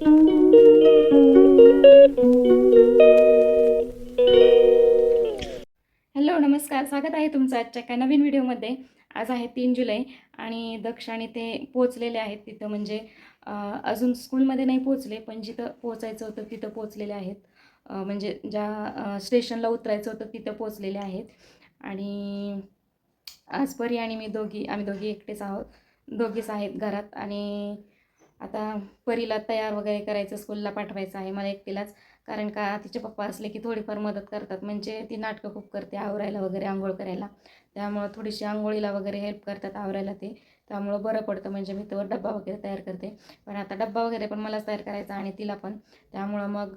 Hello नमस्कार. स्वागत आहे तुमचं आजच्या एका नवीन व्हिडिओमध्ये. आज आहे तीन जुलै आणि दक्ष ते पोचलेले आहेत. तिथं म्हणजे अजून स्कूलमध्ये नाही पोचले पण जिथं पोचायचं होतं तिथं पोचलेले आहेत. म्हणजे ज्या स्टेशनला उतरायचं होतं तिथं पोचलेले आहेत. आणि आज परी आणि मी दोघी आम्ही दोघी एकटेच आहोत. दोघीच आहेत घरात आणि आता परीला तयार वगैरे करायचं स्कूलला पाठवायचं आहे मला एकटीलाच. कारण का तिचे पप्पा असले की थोडीफार मदत करतात. म्हणजे ती नाटकं खूप करते आवरायला वगैरे आंघोळ करायला. त्यामुळं थोडीशी आंघोळीला वगैरे हेल्प करतात आवरायला ते. त्यामुळं बरं पडतं. म्हणजे मी तर डब्बा वगैरे तयार करते. पण आता डब्बा वगैरे पण मलाच तयार करायचा आणि तिला पण. त्यामुळं मग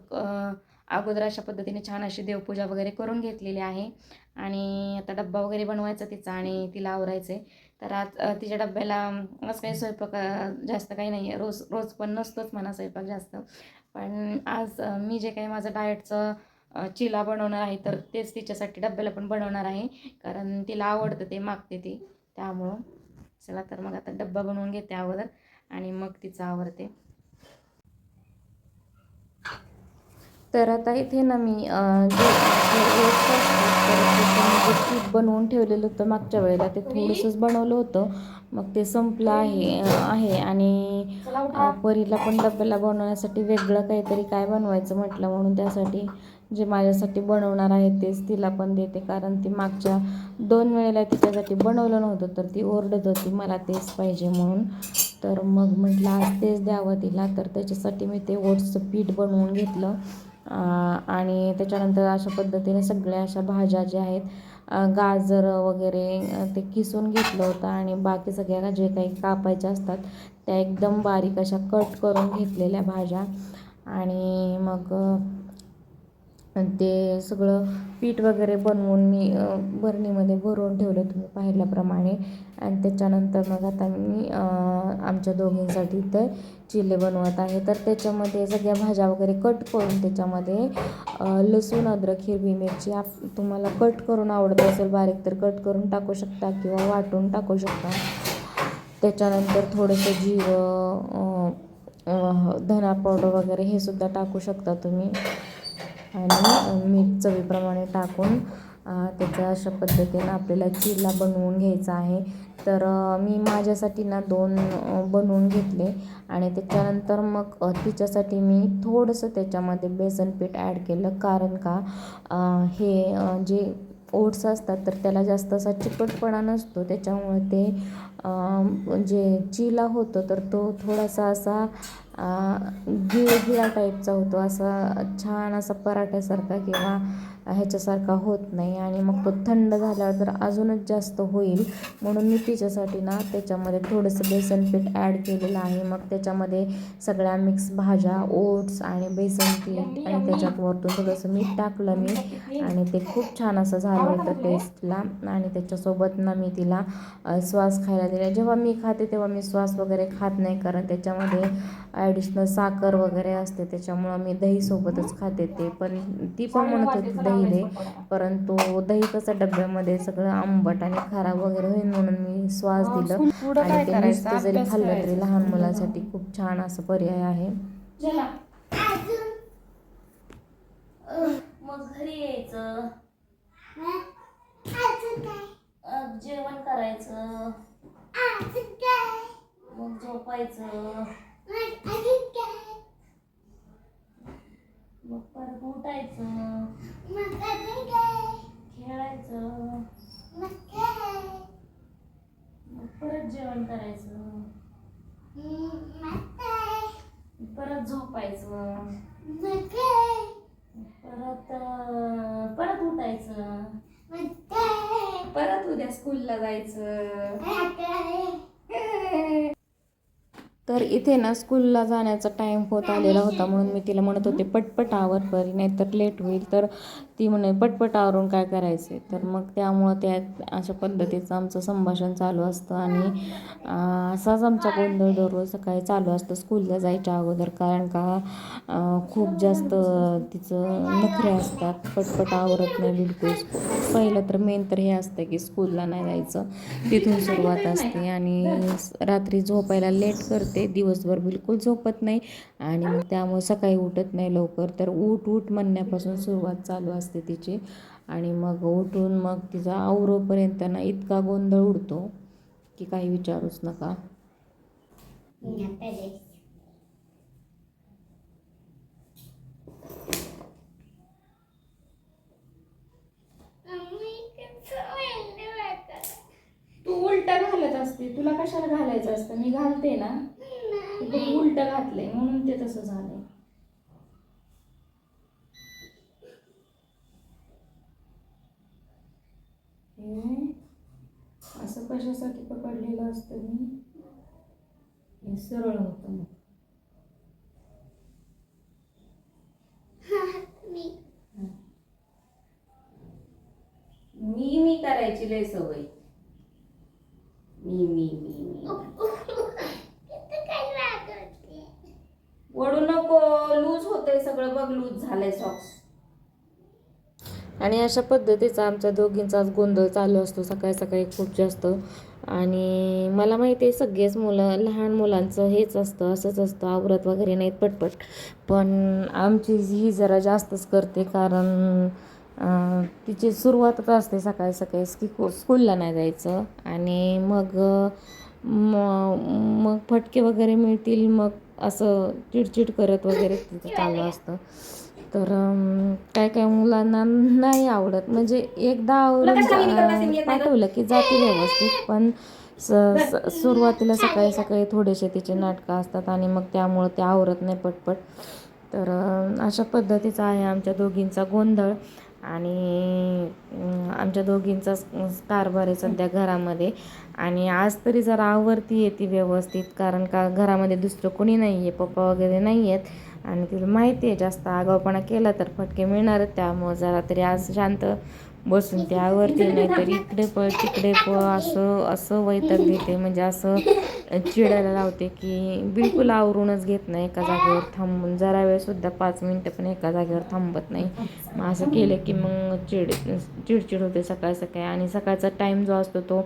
अगोदर अशा पद्धतीने छान अशी देवपूजा वगैरे करून घेतलेली आहे. आणि आता डब्बा वगैरे बनवायचा तिचा आणि तिला आवरायचं आहे तर आज तिच्या डब्याला आज काही स्वयंपाक जास्त काही नाही आहे रोज रोज पण नसतोच म्हणा स्वयंपाक जास्त. पण आज मी जे काही माझं डाएटचं चिला बनवणार आहे तर तेच तिच्यासाठी डब्याला पण बनवणार आहे. कारण तिला आवडतं ते मागते ती. त्यामुळं चला तर मग आता डब्बा बनवून घेते अगोदर आणि मग तिचं आवडते तर आता इथे ना मी जे आपले oats असतात, तर त्याचं मी जे पीठ बनवून ठेवलेलं होतं मागच्या वेळेला. ते थोडंसंच बनवलं होतं. मग ते संपलं आहे आहे. आणि परीला पण डब्याला बनवण्यासाठी वेगळं काहीतरी काय बनवायचं म्हटलं म्हणून त्यासाठी जे माझ्यासाठी बनवणार आहे तेच तिला पण देते. कारण ती मागच्या दोन वेळेला तिच्यासाठी बनवलं नव्हतं तर ती ओरडत होती मला तेच पाहिजे म्हणून. तर मग म्हटलं आज तेच द्यावं तिला. तर त्याच्यासाठी मी ते ओट्सचं पीठ बनवून घेतलं. आणि त्याच्यानंतर अशा पद्धतीने सगळ्या अशा भाज्या ज्या आहेत गाजर वगैरे ते किसून घेतलं होतं आणि बाकी सगळ्या जे काही कापायच्या असतात त्या एकदम बारीक अशा कट करून घेतलेल्या भाज्या. आणि मग ते सगळं पीठ वगैरे बनवून मी भरणीमध्ये बरणीमध्ये भरून ठेवलं तुम्ही पाहिल्याप्रमाणे. आणि त्याच्यानंतर मग आता मी आमच्या दोघींसाठी तर चिले बनवत आहे. तर त्याच्यामध्ये सगळ्या भाज्या वगैरे कट करून त्याच्यामध्ये लसूण अद्रक हिरवी मिरची आप तुम्हाला कट करून आवडत असेल बारीक तर कट करून टाकू शकता किंवा वाटून टाकू शकता. त्याच्यानंतर थोडंसं जिरं धना पावडर वगैरे हे सुद्धा टाकू शकता तुम्ही. आणि मीठ चवीप्रमाणे टाकून त्याचा त्याच्या अशा पद्धतीनं आपल्याला चिला बनवून घ्यायचा आहे. तर मी माझ्यासाठी ना दोन बनवून घेतले आणि त्याच्यानंतर मग तिच्यासाठी मी थोडंसं त्याच्यामध्ये बेसन पीठ ॲड केलं. कारण का हे जे ओट्स असतात तर त्याला जास्त असा चिकटपणा नसतो. त्याच्यामुळे ते जे चिला होतं तर तो थोडासा असा गिळगिळा टाईपचा होतो. असा छान असा पराठ्यासारखा किंवा ह्याच्यासारखा होत नाही आणि मग तो थंड झाल्यावर तर अजूनच जास्त होईल. म्हणून मी तिच्यासाठी ना त्याच्यामध्ये थोडंसं बेसन पीठ ॲड केलेलं आहे. मग त्याच्यामध्ये सगळ्या मिक्स भाज्या ओट्स आणि बेसन पीठ आणि त्याच्यात वरतून थोडंसं मीठ टाकलं मी आणि ते खूप छान असं झालं होतं टेस्टला आणि त्याच्यासोबत ना मी तिला श्वास खायला दिला. जेव्हा मी खाते तेव्हा मी श्वास वगैरे खात नाही कारण त्याच्यामध्ये ॲडिशनल साखर वगैरे असते त्याच्यामुळं मी दहीसोबतच खाते ते. पण ती पण म्हणत होती दही दे. परंतु दही कसं डब्यामध्ये सगळं आंबट आणि खराब वगैरे होईल म्हणून मी श्वास दिलं. आणि ते नुसतं जरी खाल्लं तरी लहान मुलांसाठी खूप छान असं पर्याय आहे. मग घरी यायचं. जेवण करायचं. मग झोपायचं. मग परत उठायचं खेळायचं मग परत जेवण करायचं परत झोपायचं परत परत उठायचं परत उद्या स्कूलला जायचं. तर इथे ना स्कूलला जाण्याचा टाईम होत आलेला होता म्हणून मी तिला म्हणत होते पटपट आवर बरी नाही तर लेट होईल. तर ती म्हणे पटपट आवरून काय करायचे तर मग त्यामुळं त्या अशा पद्धतीचं आमचं संभाषण चालू असतं आणि असाच आमचा गोंधळ दररोज सकाळी चालू असतं स्कूलला जायच्या अगोदर. कारण का खूप जास्त तिचं नखरे असतात पटपट आवरत नाही बिलकुल पहिलं तर मेन तर हे असतं की स्कूलला नाही जायचं तिथून सुरुवात असते आणि रात्री झोपायला लेट करते दिवसभर बिलकुल झोपत नाही आणि मग त्यामुळे सकाळी उठत नाही लवकर. तर उठ उठ म्हणण्यापासून सुरुवात चालू असते. तिची. आणि मग उठून मग तिचा आवरोपर्यंत ना इतका गोंधळ उडतो की काही विचारूच नका. तू उलट घालत असते. तुला कशाला घालायचं असतं? मी घालते ना. उलट घातलंय. म्हणून ते तसं झालंय हे असं कशासाठी पकडलेलं असतं मी? हे सरळ होतं मग. मी. मी करायची लय सवय. मी मी मी मी. ओढू नको लूज होतंय सगळं. बघ लूज झालंय सॉक्स आणि अशा पद्धतीचा आमच्या दोघींचा गोंधळ चालू असतो सकाळी सकाळी खूप जास्त. आणि मला माहिती आहे सगळेच मुलं लहान मुलांचं हेच असतं असंच असतं आवरत वगैरे नाहीत पटपट. पण आमची ही जरा जास्तच करते कारण तिची सुरुवातच असते सकाळी सकाळी स्की स्कूलला नाही जायचं. आणि मग मग फटके वगैरे मिळतील मग असं चिडचिड करत वगैरे तिचं चालू असतं. तर काय काय मुलांना नाही आवडत. म्हणजे एकदा आवडून पाठवलं की जाते व्यवस्थित पण स स- सुरुवातीला सकाळी सकाळी थोडेसे तिचे नाटकं असतात आणि मग त्यामुळं ते आवरत नाही पटपट. तर अशा पद्धतीचा आहे आमच्या दोघींचा गोंधळ आणि आमच्या दोघींचाच कारभार आहे सध्या घरामध्ये. आणि आज तरी जरा आवरती येते व्यवस्थित कारण का घरामध्ये दुसरं कोणी नाही आहे पप्पा वगैरे नाही आहेत आणि तिला माहिती आहे जास्त आगाऊपणा केला तर फटके मिळणारच. त्यामुळं जरा तरी आज शांत बसून ते आवरते नाही तर इकडे पळ तिकडे पळ असं असं वैतक देते. म्हणजे असं चिडायला लावते की बिलकुल आवरूनच घेत नाही एका जागेवर थांबून. जरा वेळसुद्धा पाच मिनटं पण एका जागेवर थांबत नाही. मग असं केलं की मग चिड चिडचिड होते सकाळ सकाळी. आणि सकाळचा टाईम जो असतो तो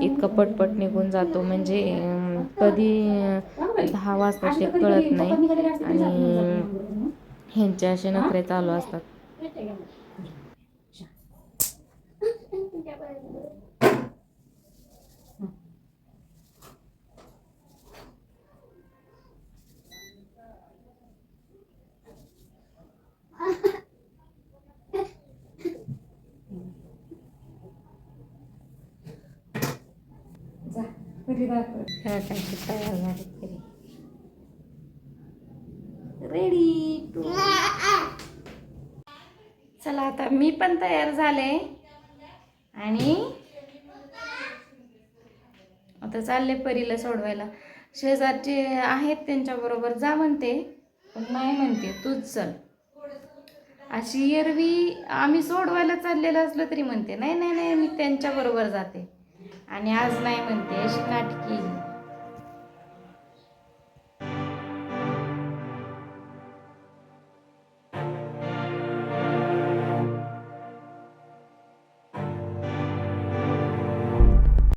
इतका पटपट निघून जातो. म्हणजे कधी दहा वाजता ते कळत नाही. आणि ह्यांचे असे नखरे चालू असतात. तयार तरी. रेडी टू चला आता मी पण तयार झाले. आणि आता चालले परीला सोडवायला. शेजारचे आहेत त्यांच्याबरोबर जा म्हणते पण नाही म्हणते तूच चल. अशी एरवी आम्ही सोडवायला चाललेलं असलं तरी म्हणते नाही नाही नाही मी त्यांच्याबरोबर जाते. आणि आज नाही म्हणते अशी नाटकी